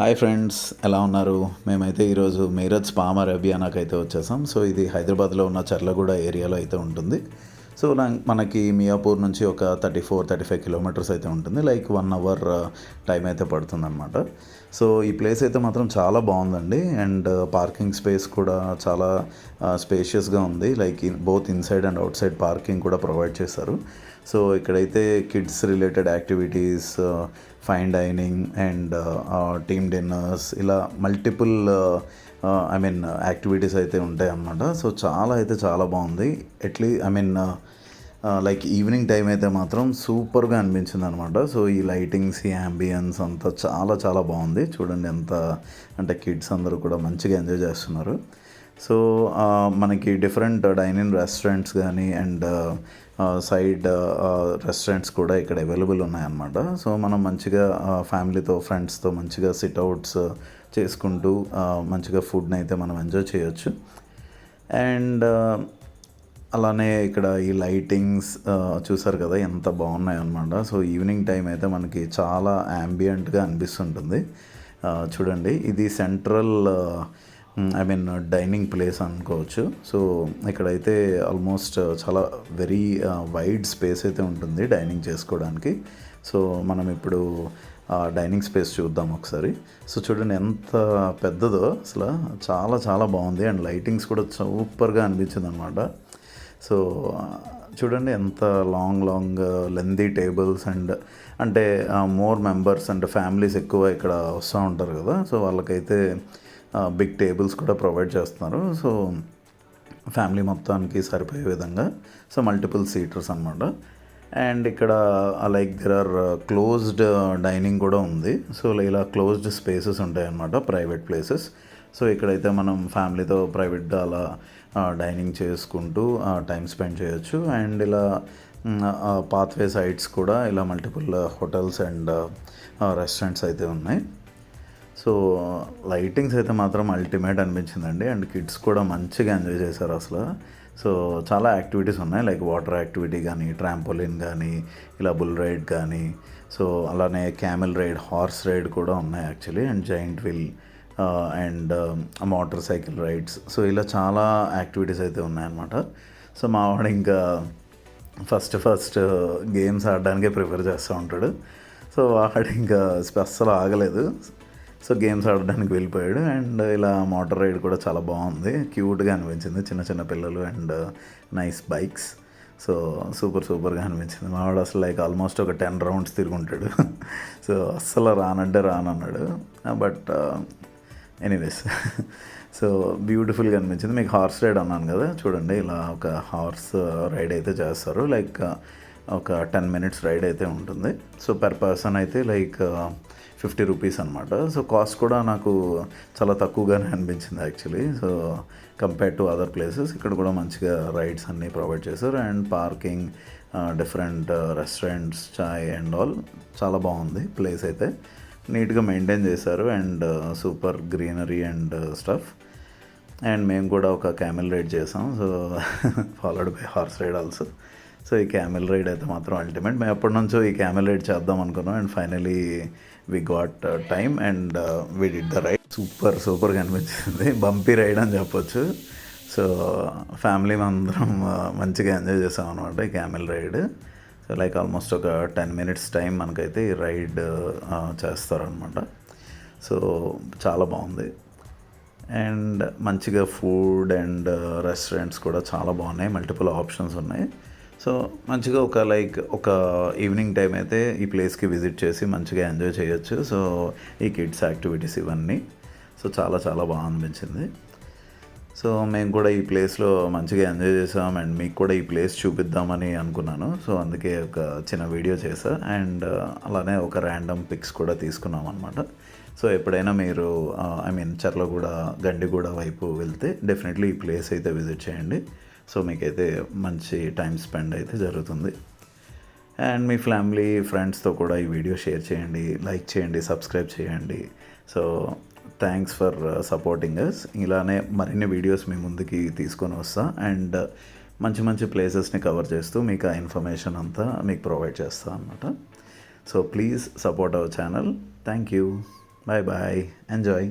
Hi friends ఎలా ఉన్నారు? మేమైతే ఈరోజు మీరజ్ పామర్ అభియానాకైతే వచ్చేసాం. సో ఇది హైదరాబాద్లో ఉన్న చర్లగూడ ఏరియాలో అయితే ఉంటుంది. సో నా- మనకి మియాపూర్ నుంచి ఒక thirty four thirty five kilometres అయితే ఉంటుంది. లైక్ వన్ అవర్ టైం అయితే పడుతుందన్నమాట. సో ఈ ప్లేస్ అయితే మాత్రం చాలా బాగుందండి. అండ్ uh, పార్కింగ్ స్పేస్ కూడా చాలా uh, స్పేషియస్గా ఉంది. Like both inside and outside parking కూడా ప్రొవైడ్ చేశారు. సో ఇక్కడైతే kids related activities uh, fine dining and team dinners ఇలా మల్టిపుల్ ఐ మీన్ యాక్టివిటీస్ అయితే ఉంటాయి అన్నమాట సో చాలా అయితే చాలా బాగుంది. ఎట్లీ I mean like evening time అయితే మాత్రం సూపర్గా అనిపించింది అనమాట సో ఈ లైటింగ్స్ ఈ అంబియన్స్ అంతా చాలా చాలా బాగుంది. చూడండి ఎంత అంటే కిడ్స్ అందరూ కూడా మంచిగా ఎంజాయ్ చేస్తున్నారు. సో మనకి డిఫరెంట్ డైనింగ్ రెస్టారెంట్స్ కానీ అండ్ సైడ్ రెస్టారెంట్స్ కూడా ఇక్కడ అవైలబుల్ ఉన్నాయన్నమాట. సో మనం మంచిగా ఫ్యామిలీతో ఫ్రెండ్స్తో మంచిగా సిట్అవుట్స్ చేసుకుంటూ మంచిగా ఫుడ్ని అయితే మనం ఎంజాయ్ చేయొచ్చు. అండ్ అలానే ఇక్కడ ఈ లైటింగ్స్ చూసారు కదా ఎంత బాగున్నాయి అనమాట సో ఈవినింగ్ టైం అయితే మనకి చాలా యాంబియంట్గా అనిపిస్తుంటుంది. చూడండి ఇది central I mean dining place అనుకోవచ్చు. సో ఇక్కడైతే ఆల్మోస్ట్ చాలా వెరీ వైడ్ స్పేస్ అయితే ఉంటుంది డైనింగ్ చేసుకోవడానికి. సో మనం ఇప్పుడు డైనింగ్ స్పేస్ చూద్దాం ఒకసారి. సో చూడండి ఎంత పెద్దదో అసలు. చాలా చాలా బాగుంది. అండ్ లైటింగ్స్ కూడా సూపర్గా అనిపించింది అనమాట సో చూడండి ఎంత long long lengthy tables and అంటే మోర్ మెంబర్స్ అండ్ ఫ్యామిలీస్ ఎక్కువ ఇక్కడ వస్తూ ఉంటారు కదా. సో వాళ్ళకైతే బిగ్ టేబుల్స్ కూడా ప్రొవైడ్ చేస్తున్నారు. సో ఫ్యామిలీ మొత్తానికి సరిపోయే విధంగా సో మల్టిపుల్ సీటర్స్ అనమాట అండ్ ఇక్కడ like there are closed dining కూడా ఉంది. సో ఇలా క్లోజ్డ్ స్పేసెస్ ఉంటాయి అన్నమాట ప్రైవేట్ ప్లేసెస్ సో ఇక్కడైతే మనం ఫ్యామిలీతో ప్రైవేట్గా అలా డైనింగ్ చేసుకుంటూ టైం స్పెండ్ చేయొచ్చు. అండ్ ఇలా పాత్వే సైట్స్ కూడా ఇలా మల్టిపుల్ హోటల్స్ అండ్ రెస్టారెంట్స్ అయితే ఉన్నాయి. సో లైటింగ్స్ అయితే మాత్రం అల్టిమేట్ అనిపించిందండి. అండ్ కిడ్స్ కూడా మంచిగా ఎంజాయ్ చేశారు అసలు. సో చాలా యాక్టివిటీస్ ఉన్నాయి. లైక్ వాటర్ యాక్టివిటీ కానీ ట్రాంపోలిన్ కానీ ఇలా బుల్ రైడ్ కానీ. సో అలానే క్యామెల్ రైడ్ హార్స్ రైడ్ కూడా ఉన్నాయి actually. And giant wheel and um, motorcycle rides. So ఇలా చాలా యాక్టివిటీస్ అయితే ఉన్నాయన్నమాట. సో మా వాడు ఇంకా ఫస్ట్ ఫస్ట్ uh, గేమ్స్ ఆడడానికే ప్రిఫర్ చేస్తూ ఉంటాడు. సో వాడు ఇంకా అస్సలు ఆగలేదు. సో గేమ్స్ ఆడడానికి వెళ్ళిపోయాడు. అండ్ ఇలా మోటార్ రైడ్ కూడా చాలా బాగుంది. క్యూట్గా అనిపించింది. చిన్న చిన్న పిల్లలు and nice bikes. So super సూపర్గా అనిపించింది. మావాడు అసలు లైక్ ఆల్మోస్ట్ ఒక టెన్ రౌండ్స్ తిరుగుంటాడు. సో అస్సలు రానంటే రానన్నాడు. బట్ ఎనీవేస్ సో బ్యూటిఫుల్గా అనిపించింది మీకు హార్స్ రైడ్ అన్నాను కదా చూడండి ఇలా ఒక హార్స్ రైడ్ uh, అయితే చేస్తారు. లైక్ uh, ఒక టెన్ మినిట్స్ రైడ్ అయితే ఉంటుంది. సో పర్ పర్సన్ అయితే లైక్ ఫిఫ్టీ రూపీస్ అనమాట సో కాస్ట్ కూడా నాకు చాలా తక్కువగానే అనిపించింది actually so compare to other places ఇక్కడ కూడా మంచిగా రైడ్స్ అన్నీ ప్రొవైడ్ చేశారు. And parking different restaurants chai and all చాలా బాగుంది ప్లేస్ అయితే. నీట్గా మెయింటైన్ చేశారు and uh, super greenery and uh, stuff. And మేము కూడా ఒక క్యామెల్ రైడ్ చేసాం. So followed by horse ride also. So ఈ క్యామెల్ రైడ్ అయితే మాత్రం అల్టిమేట్. మేము ఎప్పటి నుంచో ఈ క్యామెల్ రైడ్ చేద్దాం అనుకున్నాం. And finally we got uh, time and we did the ride. Super సూపర్గా అనిపించింది బంపీ రైడ్ అని చెప్పొచ్చు. సో ఫ్యామిలీ అందరం మంచిగా ఎంజాయ్ చేసాం అనమాట ఈ camel ride. So like almost ఒక టెన్ మినిట్స్ టైం మనకైతే ఈ రైడ్ చేస్తారనమాట సో చాలా బాగుంది. అండ్ మంచిగా ఫుడ్ అండ్ రెస్టారెంట్స్ కూడా చాలా బాగున్నాయి. మల్టిపుల్ ఆప్షన్స్ ఉన్నాయి. సో మంచిగా ఒక లైక్ ఒక ఈవినింగ్ టైం అయితే ఈ ప్లేస్కి విజిట్ చేసి మంచిగా ఎంజాయ్ చేయొచ్చు. సో ఈ కిడ్స్ యాక్టివిటీస్ ఇవన్నీ. సో చాలా చాలా బాగా అనిపించింది. సో మేము కూడా ఈ ప్లేస్లో మంచిగా ఎంజాయ్ చేసాం అండ్ మీకు కూడా ఈ ప్లేస్ చూపిద్దామని అనుకున్నాను. సో అందుకే ఒక చిన్న వీడియో చేసా అండ్ uh, అలానే ఒక ర్యాండమ్ పిక్స్ కూడా తీసుకున్నాం అనమాట సో ఎప్పుడైనా మీరు uh, I mean Charlaguda Gandiguda వైపు వెళ్తే డెఫినెట్లీ ఈ ప్లేస్ అయితే విజిట్ చేయండి. సో మీకైతే మంచి టైం స్పెండ్ అయితే జరుగుతుంది. అండ్ మీ ఫ్యామిలీ ఫ్రెండ్స్తో కూడా ఈ వీడియో షేర్ చేయండి లైక్ చేయండి సబ్స్క్రైబ్ చేయండి. So thanks for supporting us ఇలానే మరిన్ని వీడియోస్ మీ ముందుకి తీసుకొని వస్తా. అండ్ uh, మంచి మంచి ప్లేసెస్ని కవర్ చేస్తూ మీకు ఆ ఇన్ఫర్మేషన్ అంతా మీకు ప్రొవైడ్ చేస్తా అనమాట so please support our channel thank you bye bye enjoy